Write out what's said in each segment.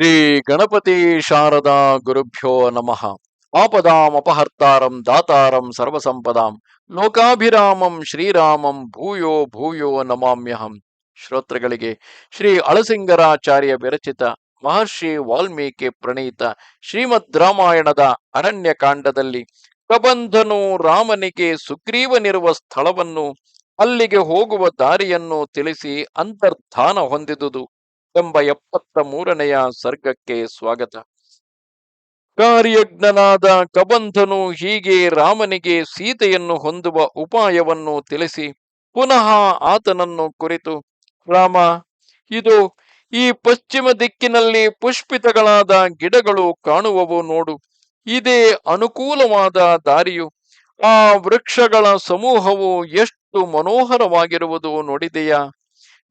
ಶ್ರೀ ಗಣಪತಿ ಶಾರದಾ ಗುರುಭ್ಯೋ ನಮಃ. ಆಪದಾಂ ಅಪಹರ್ತಾರಂ ದಾತಾರಂ ಸರ್ವಸಂಪದಾಂ ಲೋಕಾಭಿರಾಮಂ ಶ್ರೀರಾಮಂ ಭೂಯೋ ಭೂಯೋ ನಮಾಮ್ಯಹಂ. ಶ್ರೋತೃಗಳಿಗೆ ಶ್ರೀ ಅಳಸಿಂಗರಾಚಾರ್ಯ ವಿರಚಿತ ಮಹರ್ಷಿ ವಾಲ್ಮೀಕಿ ಪ್ರಣೀತ ಶ್ರೀಮದ್ ರಾಮಾಯಣದ ಅರಣ್ಯಕಾಂಡದಲ್ಲಿ ಪ್ರಬಂಧನು ರಾಮನಿಗೆ ಸುಗ್ರೀವನಿರುವ ಸ್ಥಳವನ್ನು, ಅಲ್ಲಿಗೆ ಹೋಗುವ ದಾರಿಯನ್ನು ತಿಳಿಸಿ ಅಂತರ್ಧಾನ ಹೊಂದಿದುದು. ಎಂಬ ಎಪ್ಪತ್ತ ಮೂರನೆಯ ಸರ್ಗಕ್ಕೆ ಸ್ವಾಗತ. ಕಾರ್ಯಜ್ಞನಾದ ಕಬಂಧನು ಹೀಗೆ ರಾಮನಿಗೆ ಸೀತೆಯನ್ನು ಹೊಂದುವ ಉಪಾಯವನ್ನು ತಿಳಿಸಿ ಪುನಃ ಆತನನ್ನು ಕುರಿತು, ರಾಮ, ಇದು ಈ ಪಶ್ಚಿಮ ದಿಕ್ಕಿನಲ್ಲಿ ಪುಷ್ಪಿತಗಳಾದ ಗಿಡಗಳು ಕಾಣುವವು ನೋಡು. ಇದೇ ಅನುಕೂಲವಾದ ದಾರಿಯು. ಆ ವೃಕ್ಷಗಳ ಸಮೂಹವು ಎಷ್ಟು ಮನೋಹರವಾಗಿರುವುದು ನೋಡಿದೆಯಾ?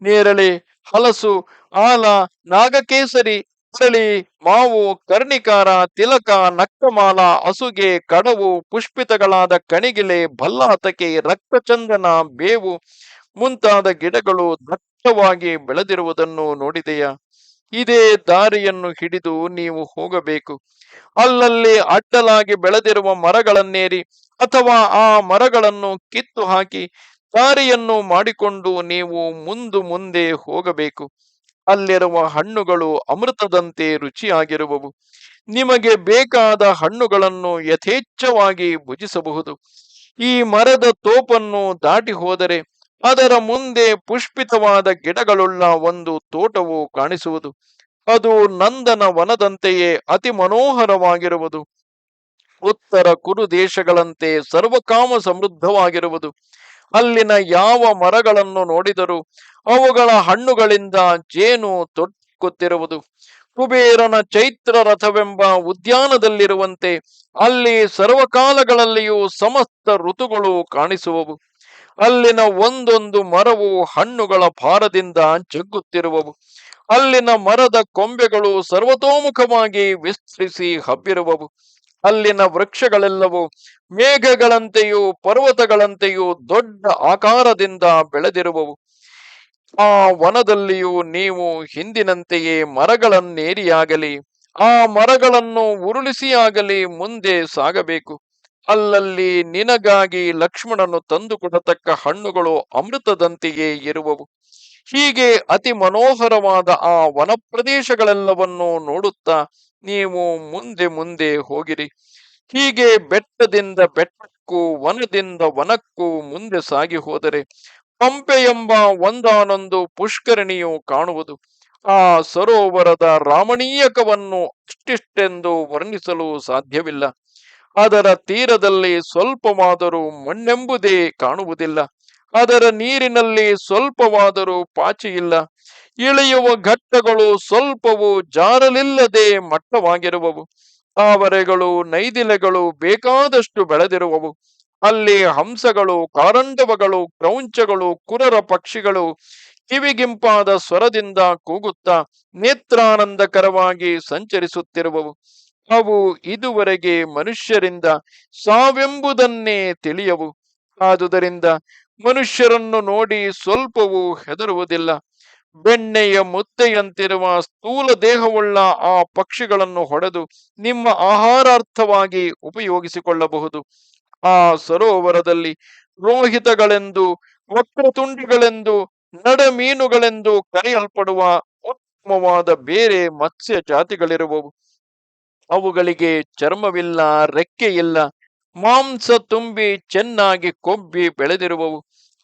ನೇರಳೆ, ಹಲಸು ಆಲ, ನಾಗಕೇಸರಿ ಅರಳಿ ಮಾವು, ಕರ್ಣಿಕಾರ, ತಿಲಕ, ನಕ್ಕಮಾಲ ಅಸುಗೆ ಕಡವು, ಪುಷ್ಪಿತಗಳಾದ ಕಣಿಗಿಲೆ, ಭಲ್ಲಾತಕೆ, ರಕ್ತಚಂದನ ಬೇವು ಮುಂತಾದ ಗಿಡಗಳು ದಟ್ಟವಾಗಿ ಬೆಳೆದಿರುವುದನ್ನು ನೋಡಿದೆಯಾ. ಇದೇ ದಾರಿಯನ್ನು ಹಿಡಿದು ನೀವು ಹೋಗಬೇಕು. ಅಲ್ಲಲ್ಲಿ ಅಡ್ಡಲಾಗಿ ಬೆಳೆದಿರುವ ಮರಗಳನ್ನೇರಿ ಅಥವಾ ಆ ಮರಗಳನ್ನು ಕಿತ್ತು ಹಾಕಿ ದಾರಿಯನ್ನು ಮಾಡಿಕೊಂಡು ನೀವು ಮುಂದು ಮುಂದೆ ಹೋಗಬೇಕು. ಅಲ್ಲಿರುವ ಹಣ್ಣುಗಳು ಅಮೃತದಂತೆ ರುಚಿಯಾಗಿರುವವು. ನಿಮಗೆ ಬೇಕಾದ ಹಣ್ಣುಗಳನ್ನು ಯಥೇಚ್ಛವಾಗಿ ಭುಜಿಸಬಹುದು. ಈ ಮರದ ತೋಪನ್ನು ದಾಟಿ ಹೋದರೆ ಅದರ ಮುಂದೆ ಪುಷ್ಪಿತವಾದ ಗಿಡಗಳುಳ್ಳ ಒಂದು ತೋಟವು ಕಾಣಿಸುವುದು. ಅದು ನಂದನ ವನದಂತೆಯೇ ಅತಿ ಮನೋಹರವಾಗಿರುವುದು. ಉತ್ತರ ಕುರು ದೇಶಗಳಂತೆ ಸರ್ವಕಾಮ ಸಮೃದ್ಧವಾಗಿರುವುದು. ಅಲ್ಲಿನ ಯಾವ ಮರಗಳನ್ನು ನೋಡಿದರೂ ಅವುಗಳ ಹಣ್ಣುಗಳಿಂದ ಜೇನು ತೊಟ್ಟುತ್ತಿರುವುದು ಕುಬೇರನ ಚೈತ್ರ ರಥವೆಂಬ ಉದ್ಯಾನದಲ್ಲಿರುವಂತೆ ಅಲ್ಲಿ ಸರ್ವಕಾಲಗಳಲ್ಲಿಯೂ ಸಮಸ್ತ ಋತುಗಳು ಕಾಣಿಸುವವು. ಅಲ್ಲಿನ ಒಂದೊಂದು ಮರವು ಹಣ್ಣುಗಳ ಭಾರದಿಂದ ಜಗ್ಗುತ್ತಿರುವವು. ಅಲ್ಲಿನ ಮರದ ಕೊಂಬೆಗಳು ಸರ್ವತೋಮುಖವಾಗಿ ವಿಸ್ತರಿಸಿ ಹಬ್ಬಿರುವವು. ಅಲ್ಲಿನ ವೃಕ್ಷಗಳೆಲ್ಲವೂ ಮೇಘಗಳಂತೆಯೂ ಪರ್ವತಗಳಂತೆಯೂ ದೊಡ್ಡ ಆಕಾರದಿಂದ ಬೆಳೆದಿರುವವು. ಆ ವನದಲ್ಲಿಯೂ ನೀವು ಹಿಂದಿನಂತೆಯೇ ಮರಗಳನ್ನೇರಿಯಾಗಲಿ ಆ ಮರಗಳನ್ನು ಉರುಳಿಸಿಯಾಗಲಿ ಮುಂದೆ ಸಾಗಬೇಕು. ಅಲ್ಲಲ್ಲಿ ನಿನಗಾಗಿ ಲಕ್ಷ್ಮಣನು ತಂದುಕೊಡತಕ್ಕ ಹಣ್ಣುಗಳು ಅಮೃತದಂತೆಯೇ ಇರುವವು. ಹೀಗೆ ಅತಿ ಮನೋಹರವಾದ ಆ ವನ ಪ್ರದೇಶಗಳೆಲ್ಲವನ್ನು ನೋಡುತ್ತಾ ನೀವು ಮುಂದೆ ಮುಂದೆ ಹೋಗಿರಿ. ಹೀಗೆ ಬೆಟ್ಟದಿಂದ ಬೆಟ್ಟಕ್ಕೂ ವನದಿಂದ ವನಕ್ಕೂ ಮುಂದೆ ಸಾಗಿ ಹೋದರೆ ಪಂಪೆ ಎಂಬ ಒಂದಾನೊಂದು ಪುಷ್ಕರಣಿಯು ಕಾಣುವುದು. ಆ ಸರೋವರದ ರಾಮಣೀಯಕವನ್ನು ಅಷ್ಟಿಷ್ಟೆಂದು ವರ್ಣಿಸಲು ಸಾಧ್ಯವಿಲ್ಲ. ಅದರ ತೀರದಲ್ಲಿ ಸ್ವಲ್ಪವಾದರೂ ಮಣ್ಣೆಂಬುದೇ ಕಾಣುವುದಿಲ್ಲ. ಅದರ ನೀರಿನಲ್ಲಿ ಸ್ವಲ್ಪವಾದರೂ ಪಾಚಿಯಿಲ್ಲ. ಇಳಿಯುವ ಘಟ್ಟಗಳು ಸ್ವಲ್ಪವೂ ಜಾರಲಿಲ್ಲದೆ ಮಟ್ಟವಾಗಿರುವವು. ತಾವರೆಗಳು, ನೈದಿಲೆಗಳು ಬೇಕಾದಷ್ಟು ಬೆಳೆದಿರುವವು. ಅಲ್ಲಿ ಹಂಸಗಳು, ಕಾರಂಡವಗಳು, ಕ್ರೌಂಚಗಳು, ಕುರರ ಪಕ್ಷಿಗಳು ಕಿವಿಗಿಂಪಾದ ಸ್ವರದಿಂದ ಕೂಗುತ್ತಾ ನೇತ್ರಾನಂದಕರವಾಗಿ ಸಂಚರಿಸುತ್ತಿರುವವು. ಅವು ಇದುವರೆಗೆ ಮನುಷ್ಯರಿಂದ ಸಾವೆಂಬುದನ್ನೇ ತಿಳಿಯವು. ಆದುದರಿಂದ ಮನುಷ್ಯರನ್ನು ನೋಡಿ ಸ್ವಲ್ಪವೂ ಹೆದರುವುದಿಲ್ಲ. ಬೆಣ್ಣೆಯ ಮುದ್ದೆಯಂತಿರುವ ಸ್ಥೂಲ ದೇಹವುಳ್ಳ ಆ ಪಕ್ಷಿಗಳನ್ನು ಹೊಡೆದು ನಿಮ್ಮ ಆಹಾರಾರ್ಥವಾಗಿ ಉಪಯೋಗಿಸಿಕೊಳ್ಳಬಹುದು. ಆ ಸರೋವರದಲ್ಲಿ ರೋಹಿತಗಳೆಂದು, ವಕ್ರತುಂಡಿಗಳೆಂದು ನಡ ಮೀನುಗಳೆಂದು ಕರೆಯಲ್ಪಡುವ ಉತ್ತಮವಾದ ಬೇರೆ ಮತ್ಸ್ಯ ಜಾತಿಗಳಿರುವವು ಅವುಗಳಿಗೆ ಚರ್ಮವಿಲ್ಲ ರೆಕ್ಕೆ ಇಲ್ಲ ಮಾಂಸ ತುಂಬಿ ಚೆನ್ನಾಗಿ ಕೊಬ್ಬಿ ಬೆಳೆದಿರುವವು.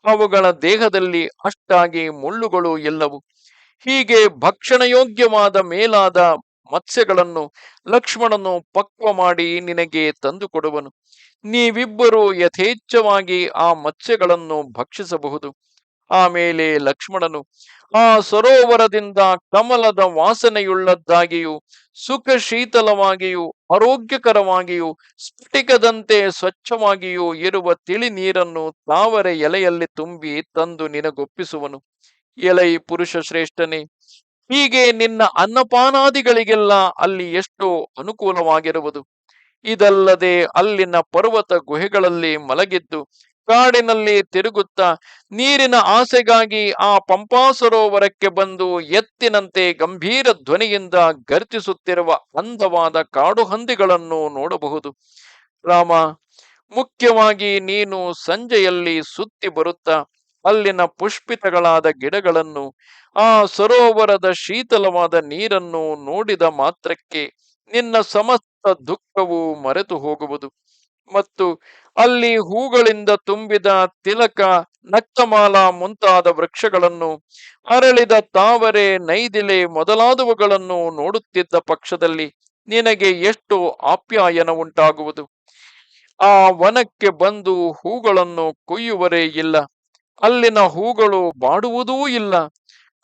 ಅವುಗಳ ದೇಹದಲ್ಲಿ ಅಷ್ಟಾಗಿ ಮುಳ್ಳುಗಳು ಎಲ್ಲವು. ಹೀಗೆ ಭಕ್ಷಣಯೋಗ್ಯವಾದ ಮೇಲಾದ ಮತ್ಸ್ಯಗಳನ್ನು ಲಕ್ಷ್ಮಣನು ಪಕ್ವ ಮಾಡಿ ನಿನಗೆ ತಂದುಕೊಡುವನು. ನೀವಿಬ್ಬರು ಯಥೇಚ್ಛವಾಗಿ ಆ ಮತ್ಸ್ಯಗಳನ್ನು ಭಕ್ಷಿಸಬಹುದು. ಆಮೇಲೆ ಲಕ್ಷ್ಮಣನು, ಆ ಸರೋವರದಿಂದ ಕಮಲದ ವಾಸನೆಯುಳ್ಳದ್ದಾಗಿಯೂ ಸುಖ ಶೀತಲವಾಗಿಯೂ ಆರೋಗ್ಯಕರವಾಗಿಯೂ, ಸ್ಫಟಿಕದಂತೆ ಸ್ವಚ್ಛವಾಗಿಯೂ ಇರುವ ತಿಳಿ ನೀರನ್ನು ತಾವರೆ ಎಲೆಯಲ್ಲಿ ತುಂಬಿ ತಂದು ನಿನಗೊಪ್ಪಿಸುವನು. ಎಲೈ ಪುರುಷ ಶ್ರೇಷ್ಠನೇ, ಹೀಗೆ ನಿನ್ನ ಅನ್ನಪಾನಾದಿಗಳಿಗೆಲ್ಲ ಅಲ್ಲಿ ಎಷ್ಟೋ ಅನುಕೂಲವಾಗಿರುವುದು. ಇದಲ್ಲದೆ ಅಲ್ಲಿನ ಪರ್ವತ ಗುಹೆಗಳಲ್ಲಿ ಮಲಗಿದ್ದು ಕಾಡಿನಲ್ಲಿ ತಿರುಗುತ್ತಾ ನೀರಿನ ಆಸೆಗಾಗಿ ಆ ಪಂಪಾ ಸರೋವರಕ್ಕೆ ಬಂದು ಎತ್ತಿನಂತೆ ಗಂಭೀರ ಧ್ವನಿಯಿಂದ ಗರ್ತಿಸುತ್ತಿರುವ ಅಂದವಾದ ಕಾಡು ಹಂದಿಗಳನ್ನು ನೋಡಬಹುದು. ರಾಮ, ಮುಖ್ಯವಾಗಿ ನೀನು ಸಂಜೆಯಲ್ಲಿ ಸುತ್ತಿ ಬರುತ್ತಾ ಅಲ್ಲಿನ ಪುಷ್ಪಿತಗಳಾದ ಗಿಡಗಳನ್ನು, ಆ ಸರೋವರದ ಶೀತಲವಾದ ನೀರನ್ನು ನೋಡಿದ ಮಾತ್ರಕ್ಕೆ ನಿನ್ನ ಸಮಸ್ತ ದುಃಖವು ಮರೆತು ಹೋಗುವುದು ಮತ್ತು ಅಲ್ಲಿ ಹೂಗಳಿಂದ ತುಂಬಿದ ತಿಲಕ, ನಕ್ತಮಾಲ ಮುಂತಾದ ವೃಕ್ಷಗಳನ್ನು ಅರಳಿದ ತಾವರೆ, ನೈದಿಲೆ ಮೊದಲಾದವುಗಳನ್ನು ನೋಡುತ್ತಿದ್ದ ಪಕ್ಷದಲ್ಲಿ ನಿನಗೆ ಎಷ್ಟು ಆಪ್ಯಾಯನ ಉಂಟಾಗುವುದು ಆ ವನಕ್ಕೆ ಬಂದು ಹೂಗಳನ್ನು ಕೊಯ್ಯುವರೇ ಇಲ್ಲ. ಅಲ್ಲಿನ ಹೂಗಳು ಬಾಡುವುದೂ ಇಲ್ಲ.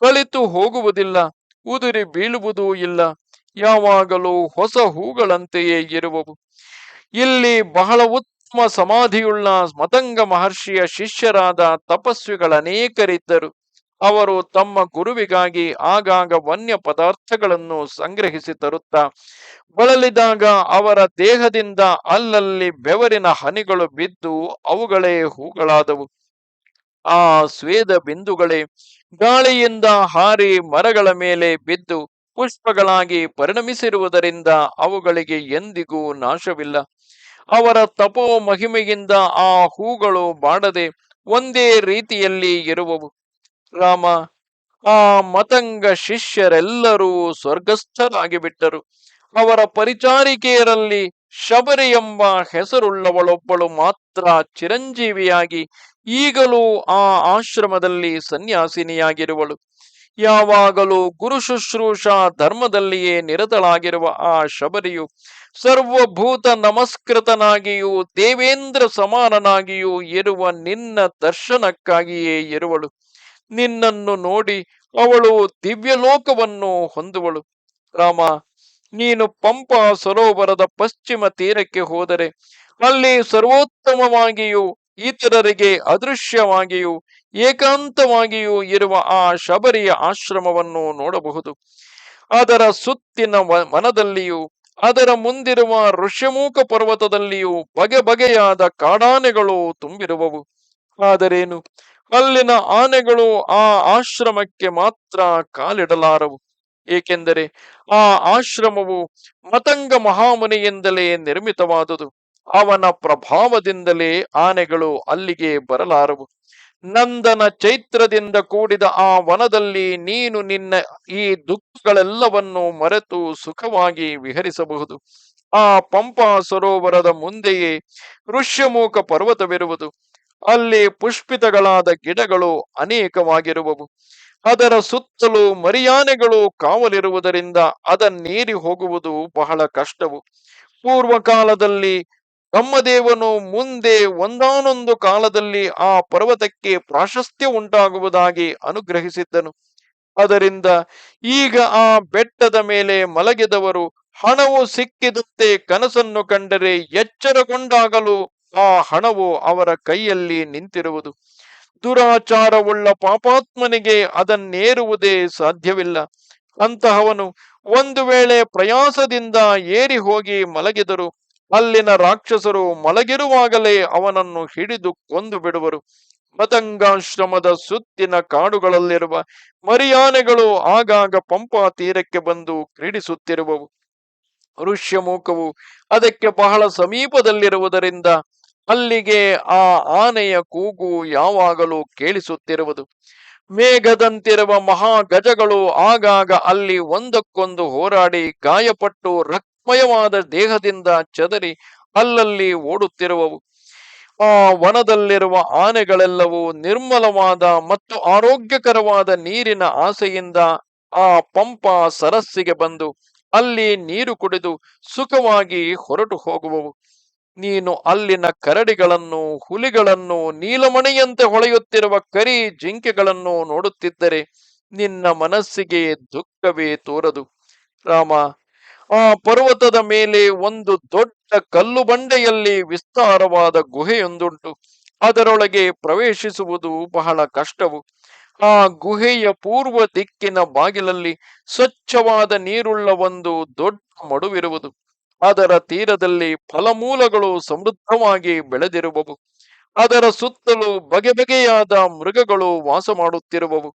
ಕಳಿತು ಹೋಗುವುದಿಲ್ಲ. ಉದುರಿ ಬೀಳುವುದೂ ಇಲ್ಲ. ಯಾವಾಗಲೂ ಹೊಸ ಹೂಗಳಂತೆಯೇ ಇರುವವು. ಇಲ್ಲಿ ಬಹಳ ಉತ್ತಮ ಸಮಾಧಿಯುಳ್ಳ ಮತಂಗ ಮಹರ್ಷಿಯ ಶಿಷ್ಯರಾದ ತಪಸ್ವಿಗಳನೇಕರಿದ್ದರು ಅವರು ತಮ್ಮ ಗುರುವಿಗಾಗಿ ಆಗಾಗ ವನ್ಯ ಪದಾರ್ಥಗಳನ್ನು ಸಂಗ್ರಹಿಸಿ ತರುತ್ತಾ, ಬಳಲಿದಾಗ ಅವರ ದೇಹದಿಂದ ಅಲ್ಲಲ್ಲಿ ಬೆವರಿನ ಹನಿಗಳು ಬಿದ್ದು ಅವುಗಳೇ ಹೂಗಳಾದವು. ಆ ಸ್ವೇದ ಬಿಂದುಗಳೇ ಗಾಳಿಯಿಂದ ಹಾರಿ ಮರಗಳ ಮೇಲೆ ಬಿದ್ದು ಪುಷ್ಪಗಳಾಗಿ ಪರಿಣಮಿಸಿರುವುದರಿಂದ ಅವುಗಳಿಗೆ ಎಂದಿಗೂ ನಾಶವಿಲ್ಲ. ಅವರ ತಪೋ ಮಹಿಮೆಯಿಂದ ಆ ಹೂಗಳು ಬಾಡದೆ ಒಂದೇ ರೀತಿಯಲ್ಲಿ ಇರುವವು. ರಾಮ, ಆ ಮತಂಗ ಶಿಷ್ಯರೆಲ್ಲರೂ ಸ್ವರ್ಗಸ್ಥರಾಗಿಬಿಟ್ಟರು. ಅವರ ಪರಿಚಾರಿಕೆಯರಲ್ಲಿ ಶಬರಿ ಎಂಬ ಹೆಸರುಳ್ಳವಳೊಬ್ಬಳು ಮಾತ್ರ ಚಿರಂಜೀವಿಯಾಗಿ ಈಗಲೂ ಆ ಆಶ್ರಮದಲ್ಲಿ ಸನ್ಯಾಸಿನಿಯಾಗಿರುವಳು. ಯಾವಾಗಲೂ ಗುರು ಶುಶ್ರೂಷ ಧರ್ಮದಲ್ಲಿಯೇ ನಿರತಳಾಗಿರುವ ಆ ಶಬರಿಯು ಸರ್ವಭೂತ ನಮಸ್ಕೃತನಾಗಿಯೂ ದೇವೇಂದ್ರ ಸಮಾನನಾಗಿಯೂ ಇರುವ ನಿನ್ನ ದರ್ಶನಕ್ಕಾಗಿಯೇ ಇರುವಳು. ನಿನ್ನನ್ನು ನೋಡಿ ಅವಳು ದಿವ್ಯಲೋಕವನ್ನು ಹೊಂದುವಳು. ರಾಮ, ನೀನು ಪಂಪ ಸರೋವರದ ಪಶ್ಚಿಮ ತೀರಕ್ಕೆ ಹೋದರೆ ಅಲ್ಲಿ ಸರ್ವೋತ್ತಮವಾಗಿಯೂ ಇತರರಿಗೆ ಅದೃಶ್ಯವಾಗಿಯೂ ಏಕಾಂತವಾಗಿಯೂ ಇರುವ ಆ ಶಬರಿಯ ಆಶ್ರಮವನ್ನು ನೋಡಬಹುದು. ಅದರ ಸುತ್ತಿನ ವನದಲ್ಲಿಯೂ, ಅದರ ಮುಂದಿರುವ ಋಷ್ಯಮೂಕ ಪರ್ವತದಲ್ಲಿಯೂ ಬಗೆ ಬಗೆಯಾದ ಕಾಡಾನೆಗಳು ತುಂಬಿರುವವು. ಆದರೇನು? ಅಲ್ಲಿನ ಆನೆಗಳು ಆ ಆಶ್ರಮಕ್ಕೆ ಮಾತ್ರ ಕಾಲಿಡಲಾರವು. ಏಕೆಂದರೆ ಆ ಆಶ್ರಮವು ಮತಂಗ ಮಹಾಮುನಿಯಿಂದಲೇ ನಿರ್ಮಿತವಾದುದು. ಅವನ ಪ್ರಭಾವದಿಂದಲೇ ಆನೆಗಳು ಅಲ್ಲಿಗೆ ಬರಲಾರವು. ನಂದನ ಚೈತ್ರದಿಂದ ಕೂಡಿದ ಆ ವನದಲ್ಲಿ ನೀನು ನಿನ್ನ ಈ ದುಃಖಗಳೆಲ್ಲವನ್ನು ಮರೆತು ಸುಖವಾಗಿ ವಿಹರಿಸಬಹುದು. ಆ ಪಂಪಾ ಸರೋವರದ ಮುಂದೆಯೇ ಋಷ್ಯಮೂಕ ಪರ್ವತವಿರುವುದು. ಅಲ್ಲಿ ಪುಷ್ಪಿತಗಳಾದ ಗಿಡಗಳು ಅನೇಕವಾಗಿರುವವು. ಅದರ ಸುತ್ತಲೂ ಮರಿಯಾನೆಗಳು ಕಾವಲಿರುವುದರಿಂದ ಅದನ್ನೇರಿ ಹೋಗುವುದು ಬಹಳ ಕಷ್ಟವು. ಪೂರ್ವ ಕಾಲದಲ್ಲಿ ಬ್ರಹ್ಮದೇವನು ಮುಂದೆ ಒಂದಾನೊಂದು ಕಾಲದಲ್ಲಿ ಆ ಪರ್ವತಕ್ಕೆ ಪ್ರಾಶಸ್ತ್ಯ ಉಂಟಾಗುವುದಾಗಿ ಅನುಗ್ರಹಿಸಿದ್ದನು. ಅದರಿಂದ ಈಗ ಆ ಬೆಟ್ಟದ ಮೇಲೆ ಮಲಗಿದವರು ಹಣವು ಸಿಕ್ಕಿದಂತೆ ಕನಸನ್ನು ಕಂಡರೆ ಎಚ್ಚರಗೊಂಡಾಗಲೂ ಆ ಹಣವು ಅವರ ಕೈಯಲ್ಲಿ ನಿಂತಿರುವುದು. ದುರಾಚಾರವುಳ್ಳ ಪಾಪಾತ್ಮನಿಗೆ ಅದನ್ನೇರುವುದೇ ಸಾಧ್ಯವಿಲ್ಲ. ಅಂತಹವನು ಒಂದು ವೇಳೆ ಪ್ರಯಾಸದಿಂದ ಏರಿ ಹೋಗಿ ಮಲಗಿದರು ಅಲ್ಲಿನ ರಾಕ್ಷಸರು ಮಲಗಿರುವಾಗಲೇ ಅವನನ್ನು ಹಿಡಿದು ಕೊಂದು ಬಿಡುವರು. ಮತಂಗಾಶ್ರಮದ ಸುತ್ತಿನ ಕಾಡುಗಳಲ್ಲಿರುವ ಮರಿಯಾನೆಗಳು ಆಗಾಗ ಪಂಪಾ ತೀರಕ್ಕೆ ಬಂದು ಕ್ರೀಡಿಸುತ್ತಿರುವವು. ಋಷ್ಯಮೂಕವು ಅದಕ್ಕೆ ಬಹಳ ಸಮೀಪದಲ್ಲಿರುವುದರಿಂದ ಅಲ್ಲಿಗೆ ಆ ಆನೆಯ ಕೂಗು ಯಾವಾಗಲೂ ಕೇಳಿಸುತ್ತಿರುವುದು. ಮೇಘದಂತಿರುವ ಮಹಾ ಗಜಗಳು ಆಗಾಗ ಅಲ್ಲಿ ಒಂದಕ್ಕೊಂದು ಹೋರಾಡಿ ಗಾಯಪಟ್ಟು ರಕ್ತಮಯವಾದ ದೇಹದಿಂದ ಚದರಿ ಅಲ್ಲಲ್ಲಿ ಓಡುತ್ತಿರುವವು. ಆ ವನದಲ್ಲಿರುವ ಆನೆಗಳೆಲ್ಲವೂ ನಿರ್ಮಲವಾದ ಮತ್ತು ಆರೋಗ್ಯಕರವಾದ ನೀರಿನ ಆಸೆಯಿಂದ ಆ ಪಂಪ ಸರಸ್ಸಿಗೆ ಬಂದು ಅಲ್ಲಿ ನೀರು ಕುಡಿದು ಸುಖವಾಗಿ ಹೊರಟು ಹೋಗುವವು. ನೀನು ಅಲ್ಲಿನ ಕರಡಿಗಳನ್ನು, ಹುಲಿಗಳನ್ನು, ನೀಲಮಣಿಯಂತೆ ಹೊಳೆಯುತ್ತಿರುವ ಕರಿ ಜಿಂಕೆಗಳನ್ನು ನೋಡುತ್ತಿದ್ದರೆ ನಿನ್ನ ಮನಸ್ಸಿಗೆ ದುಃಖವೇ ತೋರದು. ರಾಮ ಆ ಪರ್ವತದ ಮೇಲೆ ಒಂದು ದೊಡ್ಡ ಕಲ್ಲು ಬಂಡೆಯಲ್ಲಿ ವಿಸ್ತಾರವಾದ ಗುಹೆಯೊಂದುಂಟು. ಅದರೊಳಗೆ ಪ್ರವೇಶಿಸುವುದು ಬಹಳ ಕಷ್ಟವು. ಆ ಗುಹೆಯ ಪೂರ್ವ ದಿಕ್ಕಿನ ಬಾಗಿಲಲ್ಲಿ ಸ್ವಚ್ಛವಾದ ನೀರುಳ್ಳ ಒಂದು ದೊಡ್ಡ ಮಡುವಿರುವುದು. ಅದರ ತೀರದಲ್ಲಿ ಫಲಮೂಲಗಳು ಸಮೃದ್ಧವಾಗಿ ಬೆಳೆದಿರುವವು. ಅದರ ಸುತ್ತಲೂ ಬಗೆ ಬಗೆಯಾದ ಮೃಗಗಳು ವಾಸ ಮಾಡುತ್ತಿರುವವು.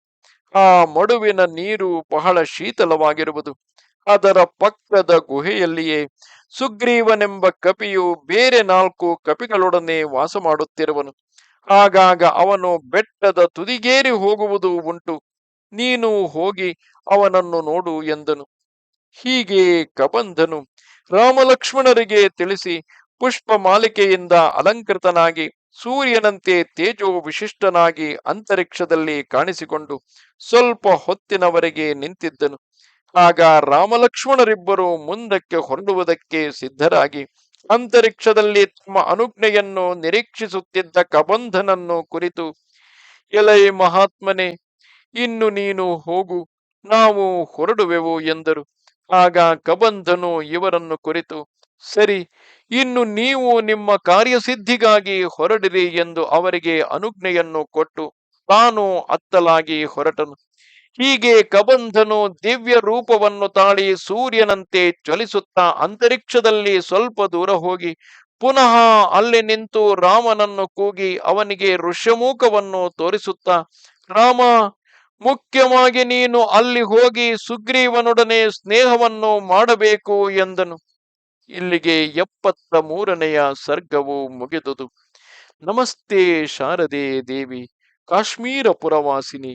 ಆ ಮಡುವಿನ ನೀರು ಬಹಳ ಶೀತಲವಾಗಿರುವುದು. ಅದರ ಪಕ್ಕದ ಗುಹೆಯಲ್ಲಿಯೇ ಸುಗ್ರೀವನೆಂಬ ಕಪಿಯು ಬೇರೆ ನಾಲ್ಕು ಕಪಿಗಳೊಡನೆ ವಾಸ ಮಾಡುತ್ತಿರುವನು. ಆಗಾಗ ಅವನು ಬೆಟ್ಟದ ತುದಿಗೇರಿ ಹೋಗುವುದು ಉಂಟು. ನೀನು ಹೋಗಿ ಅವನನ್ನು ನೋಡು ಎಂದನು. ಹೀಗೆ ಕಬಂಧನು ರಾಮಲಕ್ಷ್ಮಣರಿಗೆ ತಿಳಿಸಿ ಪುಷ್ಪ ಮಾಲಿಕೆಯಿಂದ ಅಲಂಕೃತನಾಗಿ ಸೂರ್ಯನಂತೆ ತೇಜೋ ವಿಶಿಷ್ಟನಾಗಿ ಅಂತರಿಕ್ಷದಲ್ಲಿ ಕಾಣಿಸಿಕೊಂಡು ಸ್ವಲ್ಪ ಹೊತ್ತಿನವರೆಗೆ ನಿಂತಿದ್ದನು. ಆಗ ರಾಮಲಕ್ಷ್ಮಣರಿಬ್ಬರು ಮುಂದಕ್ಕೆ ಹೊರಡುವುದಕ್ಕೆ ಸಿದ್ಧರಾಗಿ ಅಂತರಿಕ್ಷದಲ್ಲಿ ತಮ್ಮ ಅನುಜ್ಞೆಯನ್ನು ನಿರೀಕ್ಷಿಸುತ್ತಿದ್ದ ಕಬಂಧನನ್ನು ಕುರಿತು, ಎಲೈ ಮಹಾತ್ಮನೆ, ಇನ್ನು ನೀನು ಹೋಗು, ನಾವು ಹೊರಡುವೆವು ಎಂದರು. ಆಗ ಕಬಂಧನು ಇವರನ್ನು ಕುರಿತು, ಸರಿ, ಇನ್ನು ನೀವು ನಿಮ್ಮ ಕಾರ್ಯಸಿದ್ಧಿಗಾಗಿ ಹೊರಡಿರಿ ಎಂದು ಅವರಿಗೆ ಅನುಜ್ಞೆಯನ್ನು ಕೊಟ್ಟು, ತಾನು ಅತ್ತಲಾಗಿ ಹೊರಟನು. ಹೀಗೆ ಕಬಂಧನು ದಿವ್ಯ ರೂಪವನ್ನು ತಾಳಿ ಸೂರ್ಯನಂತೆ ಚಲಿಸುತ್ತಾ ಅಂತರಿಕ್ಷದಲ್ಲಿ ಸ್ವಲ್ಪ ದೂರ ಹೋಗಿ ಪುನಃ ಅಲ್ಲಿ ನಿಂತು ರಾಮನನ್ನು ಕೂಗಿ ಅವನಿಗೆ ಋಷ್ಯಮೂಕವನ್ನು ತೋರಿಸುತ್ತಾ, ರಾಮ, ಮುಖ್ಯವಾಗಿ ನೀನು ಅಲ್ಲಿ ಹೋಗಿ ಸುಗ್ರೀವನೊಡನೆ ಸ್ನೇಹವನ್ನು ಮಾಡಬೇಕು ಎಂದನು. ಇಲ್ಲಿಗೆ ಎಪ್ಪತ್ತ ಮೂರನೆಯ ಸರ್ಗವು ಮುಗಿದುದು. ನಮಸ್ತೆ ಶಾರದೆ ದೇವಿ, ಕಾಶ್ಮೀರ ಪುರವಾಸಿನಿ.